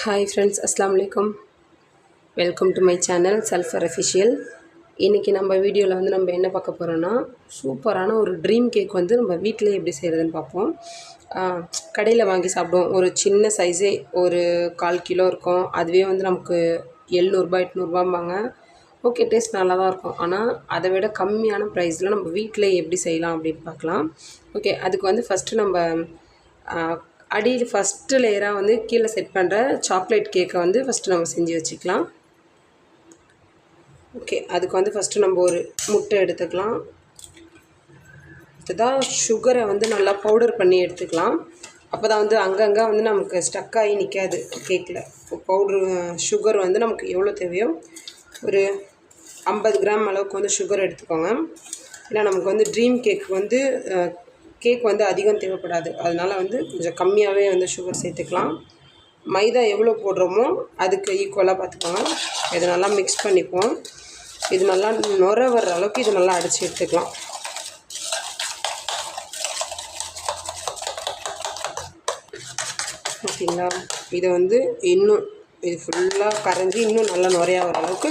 Hi friends அஸ்லாம் வலைக்கம் welcome to my channel செல்ஃபர் அஃபிஷியல் இன்றைக்கி நம்ம வீடியோவில் வந்து நம்ம என்ன பார்க்க போகிறோன்னா சூப்பரான ஒரு ட்ரீம் கேக் வந்து நம்ம வீட்டிலே எப்படி செய்கிறதுன்னு பார்ப்போம். கடையில் வாங்கி சாப்பிடுவோம். ஒரு சின்ன சைஸே ஒரு கால் கிலோ இருக்கும். அதுவே வந்து நமக்கு எழுநூறுபா எட்நூறுபாம்பாங்க. ஓகே டேஸ்ட் நல்லா தான் இருக்கும். ஆனால் அதை விட கம்மியான ப்ரைஸில் நம்ம வீட்டிலே எப்படி செய்யலாம் அப்படின்னு பார்க்கலாம். ஓகே அதுக்கு வந்து ஃபஸ்ட்டு நம்ம அடியில் ஃபஸ்ட்டு லேயராக வந்து கீழே செட் பண்ணுற சாக்லேட் கேக்கை வந்து ஃபஸ்ட்டு நம்ம செஞ்சு வச்சுக்கலாம். ஓகே அதுக்கு வந்து ஃபஸ்ட்டு நம்ம ஒரு முட்டை எடுத்துக்கலாம். அடுத்ததாக சுகரை வந்து நல்லா பவுடர் பண்ணி எடுத்துக்கலாம். அப்போ தான் வந்து அங்கங்கே வந்து நமக்கு ஸ்டக் ஆகி நிற்காது கேக்கில் பவுட்ரு சுகர் வந்து நமக்கு எவ்வளோ தேவையோ ஒரு ஐம்பது கிராம் அளவுக்கு வந்து சுகர் எடுத்துக்கோங்க. ஏன்னா நமக்கு வந்து ட்ரீம் கேக் வந்து கேக் வந்து அதிகம் தேவைப்படாது. அதனால் வந்து கொஞ்சம் கம்மியாகவே வந்து சுகர் சேர்த்துக்கலாம். மைதா எவ்வளோ போடுறோமோ அதுக்கு ஈக்குவலாக பார்த்துக்கோங்க. இதை நல்லா மிக்ஸ் பண்ணிப்போம் இது நல்லா நுர வர்ற அளவுக்கு இது நல்லா அடித்து எடுத்துக்கலாம். ஓகேங்களா இதை வந்து இன்னும் இது ஃபுல்லாக கரைஞ்சி இன்னும் நல்லா நுரையா வர அளவுக்கு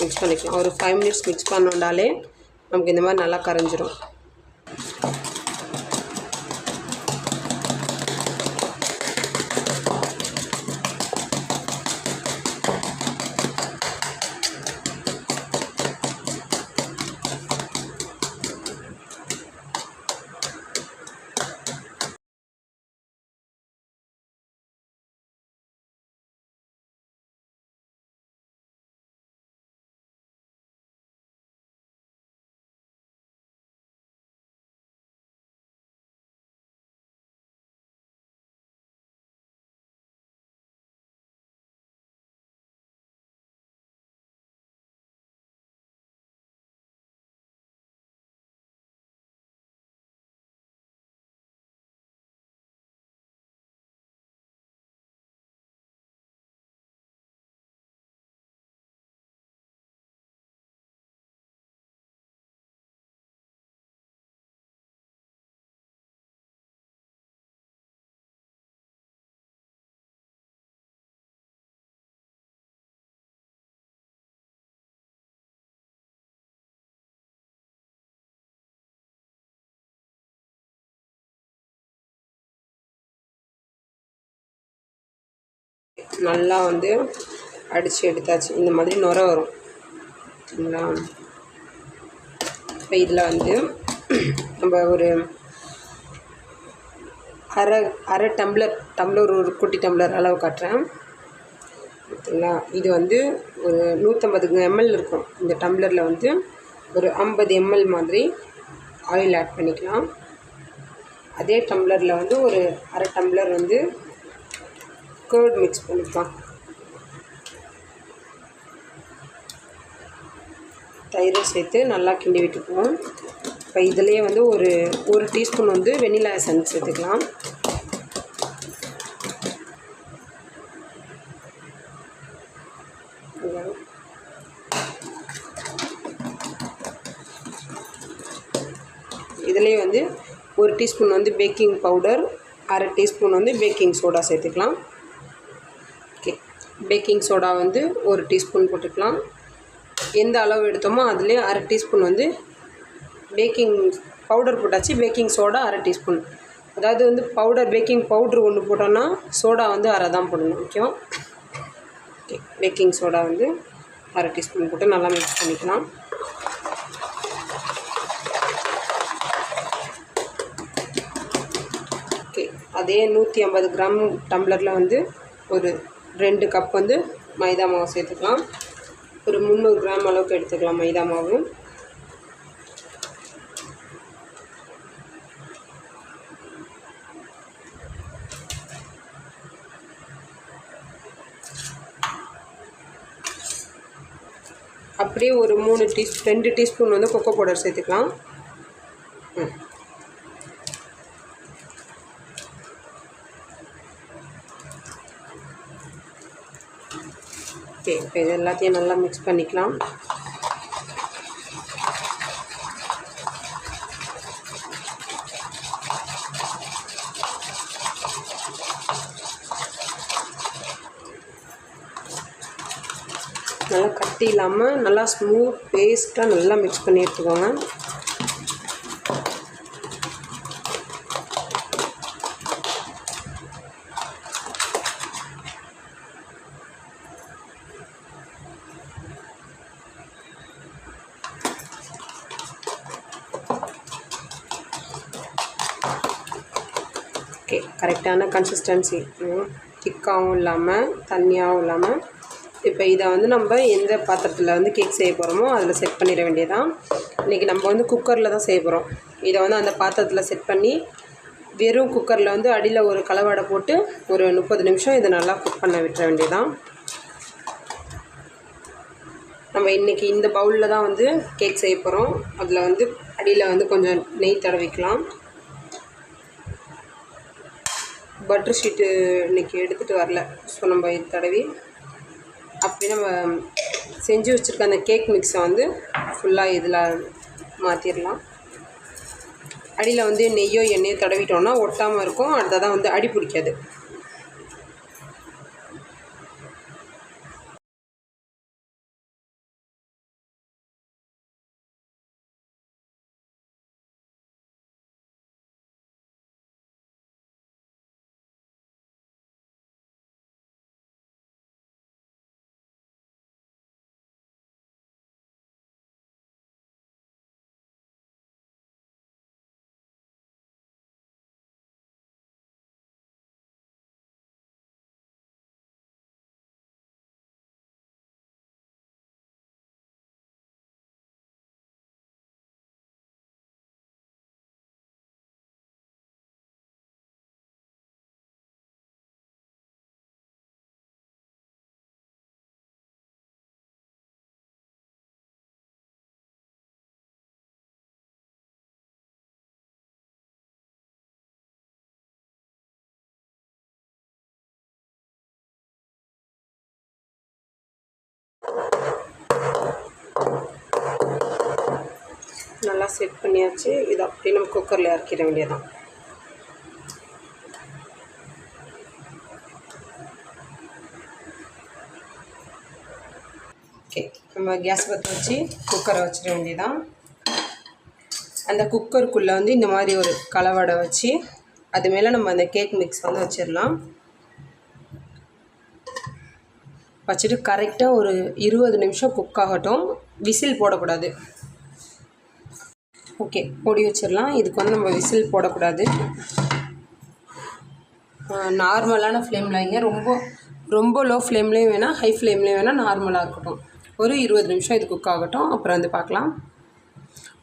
மிக்ஸ் பண்ணிக்கலாம். ஒரு ஃபைவ் மினிட்ஸ் மிக்ஸ் பண்ணோண்டாலே நமக்கு இந்த மாதிரி நல்லா கரைஞ்சிரும். நல்லா வந்து அடித்து எடுத்தாச்சு. இந்த மாதிரி நுர வரும். சரிங்களா இப்போ இதில் வந்து நம்ம ஒரு அரை அரை டம்ளர் டம்ளர் ஒரு குட்டி டம்ளர் அளவு காட்டுறேன். ஓகேங்களா இது வந்து ஒரு நூற்றம்பது எம்எல் இருக்கும். இந்த டம்ளரில் வந்து ஒரு ஐம்பது எம்எல் மாதிரி ஆயில் ஆட் பண்ணிக்கலாம். அதே டம்ளரில் வந்து ஒரு அரை டம்ளர் வந்து கேர்ட் மிக்ஸ் பண்ணிக்கலாம். தயிரும் சேர்த்து நல்லா கிண்டி விட்டுக்குவோம். இப்போ இதுலேயே வந்து ஒரு ஒரு டீஸ்பூன் வந்து வெனிலா எசன்ஸ் சேர்த்துக்கலாம் இதுலேயே வந்து ஒரு டீஸ்பூன் வந்து பேக்கிங் பவுடர் அரை டீஸ்பூன் வந்து பேக்கிங் சோடா சேர்த்துக்கலாம். பேக்கிங் சோடா வந்து ஒரு டீஸ்பூன் போட்டுக்கலாம். எந்த அளவு எடுத்தோமோ அதுலேயே அரை டீஸ்பூன் வந்து பேக்கிங் பவுடர் போட்டாச்சு. பேக்கிங் சோடா அரை டீஸ்பூன். அதாவது வந்து பவுடர் பேக்கிங் பவுட்ரு ஒன்று போட்டோன்னா சோடா வந்து அரை தான் போடணும். முக்கியம். ஓகே. பேக்கிங் சோடா வந்து அரை டீஸ்பூன் போட்டு நல்லா மிக்ஸ் பண்ணிக்கலாம். ஓகே. அதே நூற்றி ஐம்பது கிராம் டம்ளரில் வந்து ஒரு ரெண்டு கப் வந்து மைதா மாவு சேர்த்துக்கலாம். ஒரு முந்நூறு கிராம் அளவுக்கு எடுத்துக்கலாம் மைதா மாவு. அப்படியே ஒரு மூணு டீஸ் ரெண்டு டீஸ்பூன் வந்து கொக்கோ பவுடர் சேர்த்துக்கலாம். ஓகே இப்போ இது எல்லாத்தையும் நல்லா மிக்ஸ் பண்ணிக்கலாம். நல்லா கட்டி இல்லாமல் நல்லா ஸ்மூத் பேஸ்ட்டாக நல்லா மிக்ஸ் பண்ணி எடுத்துக்கோங்க கரெக்டான கன்சிஸ்டன்சி திக்காகவும் இல்லாமல் தண்ணியாகவும் இல்லாமல் இப்போ இதை வந்து நம்ம எந்த பாத்திரத்தில் வந்து கேக் செய்ய போகிறோமோ அதில் செட் பண்ணிட வேண்டியதான் இன்றைக்கி நம்ம வந்து குக்கரில் தான் செய்ய போகிறோம் இதை வந்து அந்த பாத்திரத்தில் செட் பண்ணி வெறும் குக்கரில் வந்து அடியில் ஒரு கலவாடை போட்டு ஒரு முப்பது நிமிஷம் இதை நல்லா குக் பண்ண விட்டுற வேண்டியதான் நம்ம இன்றைக்கி இந்த பவுலில் தான் வந்து கேக் செய்ய போகிறோம் அதில் வந்து அடியில் வந்து கொஞ்சம் நெய் தடவிக்கலாம். பட்டர் ஷீட்டு இன்றைக்கி எடுத்துகிட்டு வரல. ஸோ நம்ம இது தடவி அப்படியே நம்ம செஞ்சு வச்சுருக்க அந்த கேக் மிக்ஸை வந்து ஃபுல்லாக இதில் மாற்றிடலாம் அடியில் வந்து நெய்யோ எண்ணெயோ தடவிட்டோன்னா ஒட்டாமல் இருக்கும். அடுத்ததான் வந்து அடி பிடிக்காது. நல்லா செட் பண்ணியாச்சு. இது அப்படியே நம்ம குக்கரில் இறக்கிட வேண்டியதான் ஓகே நம்ம கேஸ் பற்ற வச்சு குக்கரை வச்சிட வேண்டியதான் அந்த குக்கருக்குள்ளே வந்து இந்த மாதிரி ஒரு கலவடை வச்சு அது மேலே நம்ம அந்த கேக் மிக்ஸ் வந்து வச்சிடலாம். வச்சுட்டு கரெக்டாக ஒரு இருபது நிமிஷம் குக் ஆகட்டும். விசில் போடக்கூடாது. ஓகே பொடி வச்சிடலாம். இதுக்கு வந்து நம்ம விசில் போடக்கூடாது. நார்மலான ஃப்ளேமில் வைங்க. ரொம்ப ரொம்ப லோ ஃப்ளேம்லேயும் வேணால் ஹை ஃப்ளேம்லேயும் வேணால் நார்மலாக இருக்கட்டும். ஒரு இருபது நிமிஷம் இது குக் ஆகட்டும். அப்புறம் வந்து பார்க்கலாம்.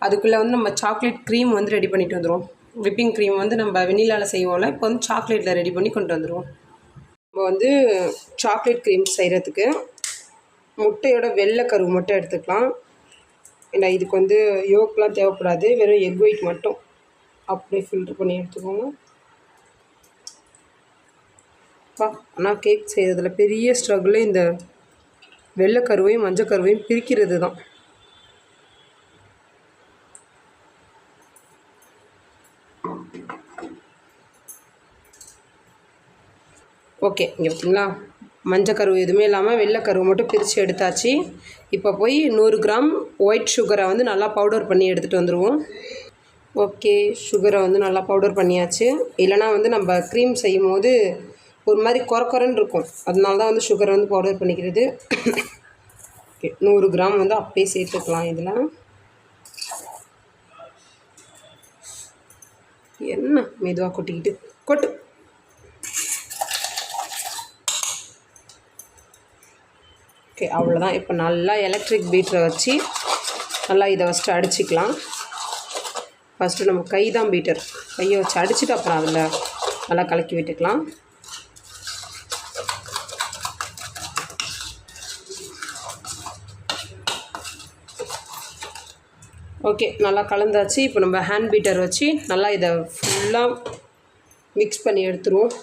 அதுக்குள்ளே வந்து நம்ம சாக்லேட் க்ரீம் வந்து ரெடி பண்ணிட்டு வந்துடுவோம் விப்பிங் க்ரீம் வந்து நம்ம வெண்ணிலாவில் செய்வோம்ல. இப்போ வந்து சாக்லேட்டில் ரெடி பண்ணி கொண்டு வந்துடுவோம் நம்ம வந்து சாக்லேட் க்ரீம் செய்கிறதுக்கு முட்டையோட வெள்ளை கருவு மட்டும் எடுத்துக்கலாம். ஏன்னா இதுக்கு வந்து யோக்லாம் தேவைப்படாது. வெறும் எக் ஒயிட் மட்டும் அப்படியே ஃபில்ட்ரு பண்ணி எடுத்துக்கோங்க. பா ஆனால் கேக் செய்கிறதுல பெரிய ஸ்ட்ரகிளே இந்த வெள்ளை கருவையும் மஞ்சள் கருவையும் பிரிக்கிறது தான் ஓகே இங்கே பார்த்தீங்களா மஞ்சக்கருவு எதுவுமே இல்லாமல் வெள்ளைக்கருவு மட்டும் பிரித்து எடுத்தாச்சு. இப்போ போய் நூறு கிராம் ஒயிட் சுகரை வந்து நல்லா பவுடர் பண்ணி எடுத்துகிட்டு வந்துடுவோம் ஓகே சுகரை வந்து நல்லா பவுடர் பண்ணியாச்சு. இல்லைனா வந்து நம்ம க்ரீம் செய்யும் போது ஒரு மாதிரி குறை குறைன்னு இருக்கும். அதனால தான் வந்து சுகரை வந்து பவுடர் பண்ணிக்கிறது. ஓகே நூறு கிராம் வந்து அப்படியே சேர்த்துக்கலாம் இதில். என்ன மெதுவாக கொட்டிக்கிட்டு? கொட்டு. ஓகே அவ்வளோதான் இப்போ நல்லா எலக்ட்ரிக் பீட்டரை வச்சு நல்லா இதை ஃபஸ்ட்டு அடிச்சிக்கலாம். ஃபஸ்ட்டு நம்ம கை தான் பீட்டர் கையை வச்சு அடிச்சுட்டு அப்புறம் அதில் நல்லா கலக்கி விட்டுக்கலாம். ஓகே நல்லா கலந்தாச்சு. இப்போ நம்ம ஹேண்ட் பீட்டர் வச்சு நல்லா இதை ஃபுல்லாக மிக்ஸ் பண்ணி எடுத்துருவோம்.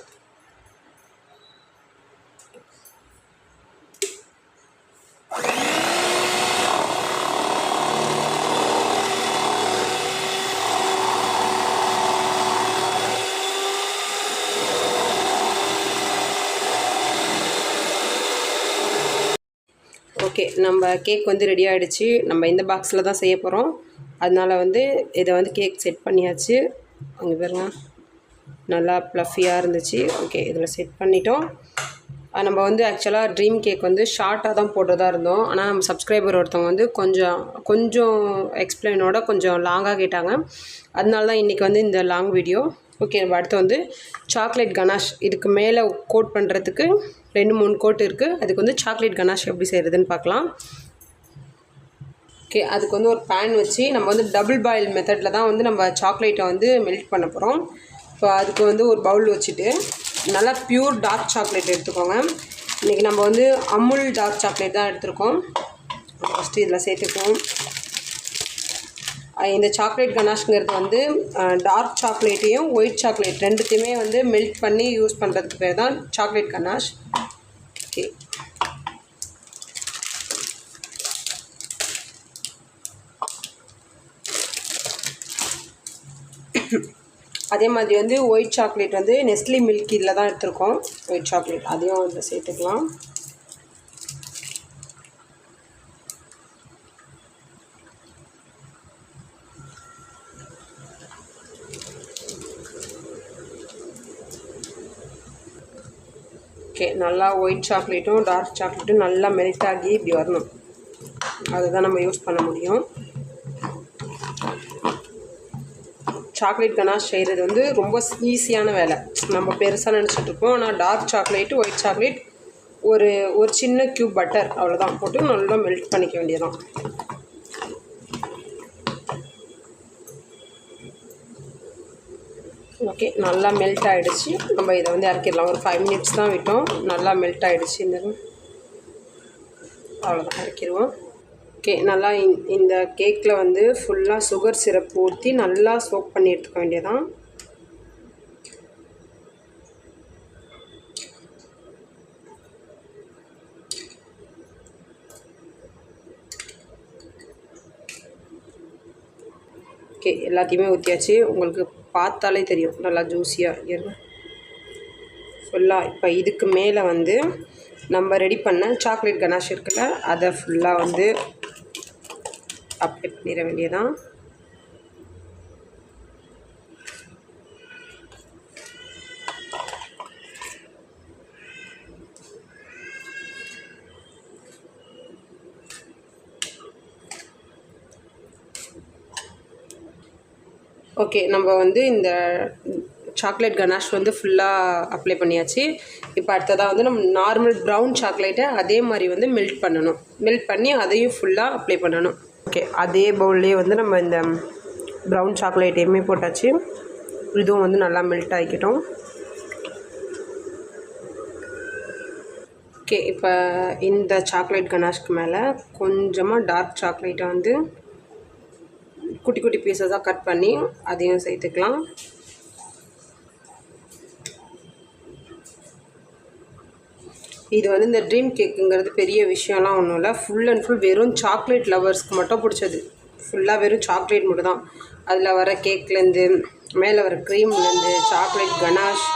ஓகே நம்ம கேக் வந்து ரெடி ஆகிடுச்சு நம்ம இந்த பாக்ஸில் தான் செய்ய போகிறோம் அதனால வந்து இதை வந்து கேக் செட் பண்ணியாச்சு. அங்கே பாருங்க. நல்லா ப்ளஃபியாக இருந்துச்சு. ஓகே இதில் செட் பண்ணிட்டோம். நம்ம வந்து ஆக்சுவலாக ட்ரீம் கேக் வந்து ஷார்ட்டாக தான் போடுறதா இருந்தோம். ஆனால் நம்ம சப்ஸ்கிரைபர் ஒருத்தவங்க வந்து கொஞ்சம் கொஞ்சம் எக்ஸ்பிளைனோட கொஞ்சம் லாங்காக கேட்டாங்க. அதனால தான் இன்றைக்கி வந்து இந்த லாங் வீடியோ ஓகே நம்ம அடுத்து வந்து சாக்லேட் கனாஷ் இதுக்கு மேலே கோட் பண்ணுறதுக்கு ரெண்டு மூணு கோட் இருக்குது அதுக்கு வந்து சாக்லேட் கனாஷ் எப்படி செய்கிறதுன்னு பார்க்கலாம் ஓகே அதுக்கு வந்து ஒரு பேன் வச்சு நம்ம வந்து டபுள் பாயில் மெத்தடில் தான் வந்து நம்ம சாக்லேட்டை வந்து மெல்ட் பண்ண போகிறோம் இப்போ அதுக்கு வந்து ஒரு பவுல் வச்சுட்டு நல்லா ப்யூர் டார்க் சாக்லேட் எடுத்துக்கோங்க. இன்றைக்கி நம்ம வந்து அமுல் டார்க் சாக்லேட் தான் எடுத்துருக்கோம். ஃபஸ்ட்டு இதில் சேர்த்துக்குவோம். இந்த சாக்லேட் கனாஷ்ங்கிறது வந்து டார்க் சாக்லேட்டையும் ஒயிட் சாக்லேட் ரெண்டுத்தையுமே வந்து மெல்ட் பண்ணி யூஸ் பண்ணுறதுக்கு பேர் தான் சாக்லேட் கனாஷ். ஓகே அதே மாதிரி வந்து ஒயிட் சாக்லேட் வந்து நெஸ்ட்லி மில்க் இதில் தான் எடுத்திருக்கோம். ஒயிட் சாக்லேட் அதையும் வந்து சேர்த்துக்கலாம். ஓகே நல்லா ஒயிட் சாக்லேட்டும் டார்க் சாக்லேட்டும் நல்லா மெல்ட் ஆகி இப்படி வரணும். அதுதான் நம்ம யூஸ் பண்ண முடியும். சாக்லேட் கனாஷ் செய்கிறது வந்து ரொம்ப ஈஸியான வேலை. நம்ம பெருசாக நினச்சிட்ருக்கோம் ஆனால் டார்க் சாக்லேட்டு ஒயிட் சாக்லேட் ஒரு ஒரு சின்ன க்யூப் பட்டர் அவ்வளோதான் போட்டு நல்லா மெல்ட் பண்ணிக்க வேண்டியதான் ஓகே நல்லா மெல்ட் ஆகிடுச்சு நம்ம இதை வந்து இறக்கிடலாம். ஒரு ஃபைவ் மினிட்ஸ் தான் விட்டோம். நல்லா மெல்ட் ஆகிடுச்சு இந்த அவ்வளோதான் இறக்கிடுவோம். ஓகே நல்லா இந்த கேக்கில் வந்து ஃபுல்லாக சுகர் சிரப் ஊற்றி நல்லா சோக் பண்ணி எடுத்துக்க வேண்டியதான் ஓகே எல்லாத்தையுமே ஊற்றியாச்சு உங்களுக்கு பார்த்தாலே தெரியும். நல்லா ஜூஸியாக இருங்க ஃபுல்லாக இப்போ இதுக்கு மேலே வந்து நம்ம ரெடி பண்ண சாக்லேட் கனாஷ் இருக்குல்ல அதை ஃபுல்லாக வந்து அப்ளை பண்ணிட வேண்டியதான் ஓகே நம்ம வந்து இந்த சாக்லேட் கனாஷ் வந்து ஃபுல்லாக அப்ளை பண்ணியாச்சு. இப்போ அடுத்ததாக வந்து நம்ம நார்மல் ப்ரௌன் சாக்லேட்டை அதே மாதிரி வந்து மெல்ட் பண்ணணும். மெல்ட் பண்ணி அதையும் ஃபுல்லாக அப்ளை பண்ணணும். ஓகே அதே பவுல்லே வந்து நம்ம இந்த ப்ரௌன் சாக்லேட்டையுமே போட்டாச்சு. இதுவும் வந்து நல்லா மெல்ட் ஆகிக்கிட்டோம். ஓகே இப்போ இந்த சாக்லேட் கனாஷ்க்கு மேலே கொஞ்சமாக டார்க் சாக்லேட்டை வந்து குட்டி குட்டி பீஸஸாக கட் பண்ணி அதையும் சேர்த்துக்கலாம். இது வந்து இந்த ட்ரீம் கேக்குங்கிறது பெரிய விஷயம்லாம் ஒன்றும் இல்லை. ஃபுல் அண்ட் ஃபுல் வெறும் சாக்லேட் லவர்ஸ்க்கு மட்டும் பிடிச்சது. ஃபுல்லாக வெறும் சாக்லேட் மட்டும் தான் அதில் வர கேக்லேருந்து மேலே வர க்ரீம்லேருந்து சாக்லேட் கனாஷ்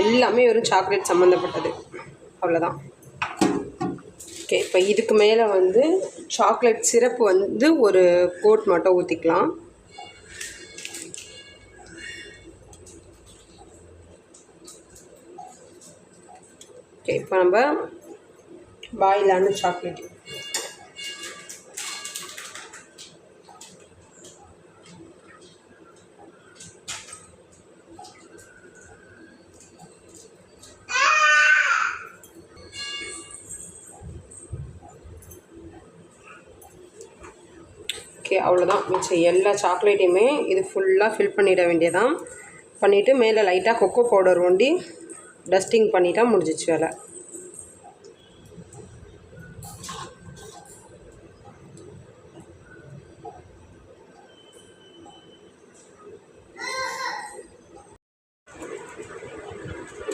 எல்லாமே வெறும் சாக்லேட் சம்மந்தப்பட்டது அவ்வளோதான் ஓகே இப்போ இதுக்கு மேலே வந்து சாக்லேட் சிரப்பு வந்து ஒரு கோட் மட்டும் ஊற்றிக்கலாம் ஓகே இப்போ நம்ம பாயிலான சாக்லேட் அவ்வளோதான் மிச்சம் எல்லா சாக்லேட்டையுமே இது ஃபுல்லாக ஃபில் பண்ணிட வேண்டியதான் பண்ணிவிட்டு மேலே லைட்டாக கொக்கோ பவுடர் ஒண்டி டஸ்டிங் பண்ணிட்டா முடிஞ்சிச்சு வேலை.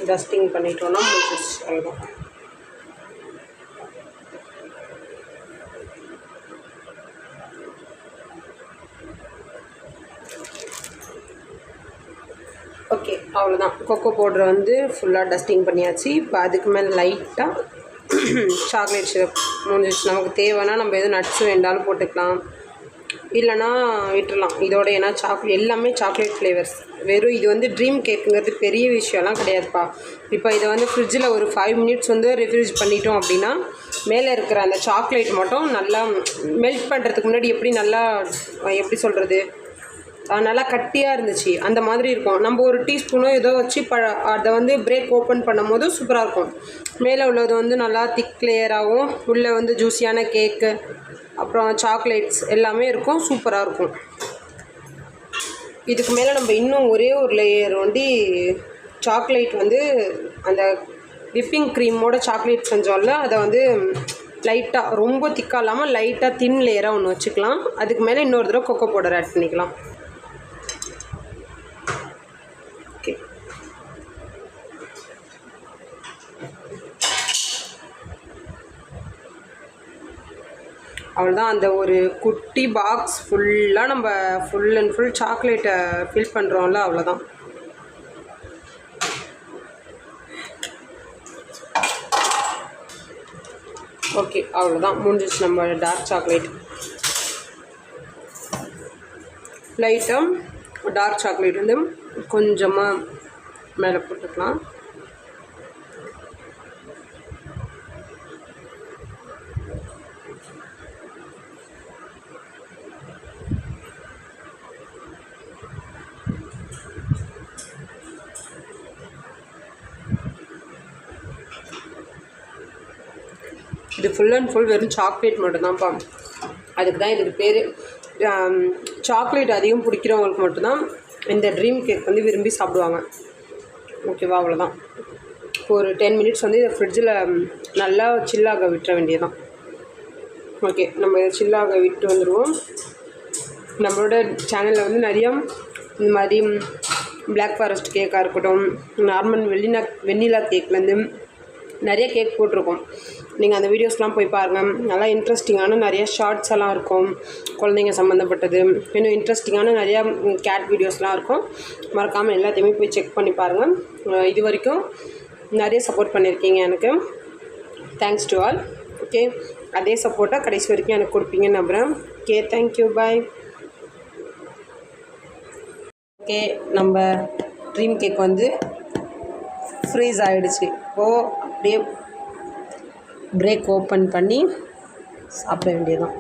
டஸ்டிங் பண்ணிட்டோன்னா முடிஞ்சிச்சு அவ்வளோதான் ஓகே அவ்வளோதான் கொக்கோ பவுட்ரை வந்து ஃபுல்லாக டஸ்டிங் பண்ணியாச்சு. இப்போ அதுக்கு மேலே லைட்டாக சாக்லேட் சிரப் முடிஞ்சிச்சு நமக்கு தேவைன்னா நம்ம எதுவும் நட்ஸ் வேண்டாலும் போட்டுக்கலாம். இல்லைனா விட்டுறலாம். இதோட ஏன்னா சாக்லேட் எல்லாமே சாக்லேட் ஃப்ளேவர்ஸ் வெறும் இது வந்து ட்ரீம் கேக்குங்கிறது பெரிய விஷயம்லாம் கிடையாதுப்பா. இப்போ இதை வந்து ஃப்ரிட்ஜில் ஒரு ஃபைவ் மினிட்ஸ் வந்து ரெஃப்ரிஜ் பண்ணிட்டோம் அப்படின்னா மேலே இருக்கிற அந்த சாக்லேட் மட்டும் நல்லா மெல்ட் பண்ணுறதுக்கு முன்னாடி எப்படி நல்லா எப்படி சொல்கிறது நல்லா கட்டியாக இருந்துச்சு. அந்த மாதிரி இருக்கும். நம்ம ஒரு டீஸ்பூனோ ஏதோ வச்சு ப அதை வந்து பிரேக் ஓப்பன் பண்ணும் போது சூப்பராக இருக்கும். மேலே உள்ளது வந்து நல்லா திக் லேயராகவும் உள்ளே வந்து ஜூஸியான கேக்கு அப்புறம் சாக்லேட்ஸ் எல்லாமே இருக்கும் சூப்பராக இருக்கும். இதுக்கு மேலே நம்ம இன்னும் ஒரே ஒரு லேயர் வந்து சாக்லேட் வந்து அந்த விப்பிங் க்ரீமோட சாக்லேட் செஞ்சோம்ல அதை வந்து லைட்டாக ரொம்ப திக்காக இல்லாமல் லைட்டாக தின் லேயராக ஒன்று வச்சுக்கலாம். அதுக்கு மேலே இன்னொரு தடவை கொக்கோ பவுடர் ஆட் பண்ணிக்கலாம். அவ்வளோதான் அந்த ஒரு குட்டி பாக்ஸ் ஃபுல்லாக நம்ம ஃபுல் அண்ட் ஃபுல் சாக்லேட்டை ஃபில் பண்ணுறோம்ல அவ்வளோதான் ஓகே அவ்வளோதான் முடிஞ்சிச்சு நம்ம டார்க் சாக்லேட் லைட்டாக டார்க் சாக்லேட் வந்து கொஞ்சமாக மேலே போட்டுக்கலாம். ஃபுல் அண்ட் ஃபுல் வெறும் சாக்லேட் மட்டும்தான்ப்பா. அதுக்கு தான் இதுக்கு பேர். சாக்லேட் அதிகம் பிடிக்கிறவங்களுக்கு மட்டும்தான் இந்த ட்ரீம் கேக் வந்து விரும்பி சாப்பிடுவாங்க. ஓகேவா? அவ்வளோதான் இப்போ ஒரு டென் மினிட்ஸ் வந்து இதை ஃப்ரிட்ஜில் நல்லா சில்லாக விட்டுற வேண்டியதுதான். ஓகே நம்ம இதை சில்லாக விட்டு வந்துடுவோம் நம்மளோட சேனலில் வந்து நிறையா இந்த மாதிரி பிளாக் ஃபாரஸ்ட் கேக்காக இருக்கட்டும் நார்மல் வெள்ளினா வெண்ணிலா கேக்லேருந்து நிறைய கேக் போட்டிருக்கோம். நீங்கள் அந்த வீடியோஸ்லாம் போய் பாருங்கள் நல்லா இன்ட்ரெஸ்டிங்கான நிறைய ஷார்ட்ஸ் எல்லாம் இருக்கும். குழந்தைங்க சம்மந்தப்பட்டது இன்னும் இன்ட்ரெஸ்டிங்கான நிறையா கேட் வீடியோஸ்லாம் இருக்கும். மறக்காமல் எல்லாத்தையுமே போய் செக் பண்ணி பாருங்கள் இது வரைக்கும் நிறைய சப்போர்ட் பண்ணியிருக்கீங்க எனக்கு. தேங்க்ஸ் டு ஆல் ஓகே அதே சப்போர்ட்டாக கடைசி வரைக்கும் எனக்கு கொடுப்பீங்கன்னு நம்புகிறேன் okay thank you bye okay நம்ம ட்ரீம் கேக் வந்து ஃப்ரீஸ் ஆகிடுச்சு இப்போது அப்படியே பிரேக் ஓப்பன் பண்ணி சாப்பிட வேண்டியதுதான்.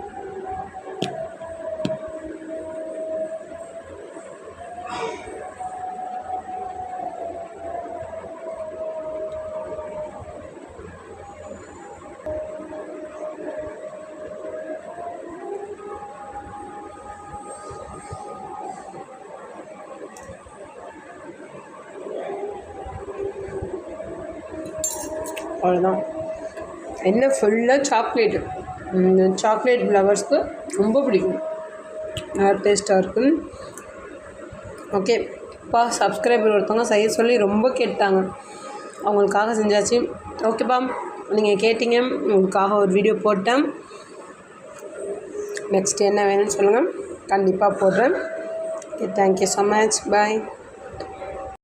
அவ்வளோதான் என்ன ஃபுல்லாக சாக்லேட்டு சாக்லேட் ஃப்ளவர்ஸ்க்கு ரொம்ப பிடிக்கும். டேஸ்ட்டாக இருக்கும். ஓகே பா சப்ஸ்கிரைபர் ஒருத்தவங்க செய்ய சொல்லி ரொம்ப கேட்டாங்க. அவங்களுக்காக செஞ்சாச்சு. ஓகேப்பா நீங்கள் கேட்டீங்க. உங்களுக்காக ஒரு வீடியோ போட்டேன். நெக்ஸ்ட் என்ன வேணும்னு சொல்லுங்கள் கண்டிப்பாக போடுறேன். Okay thank you so much bye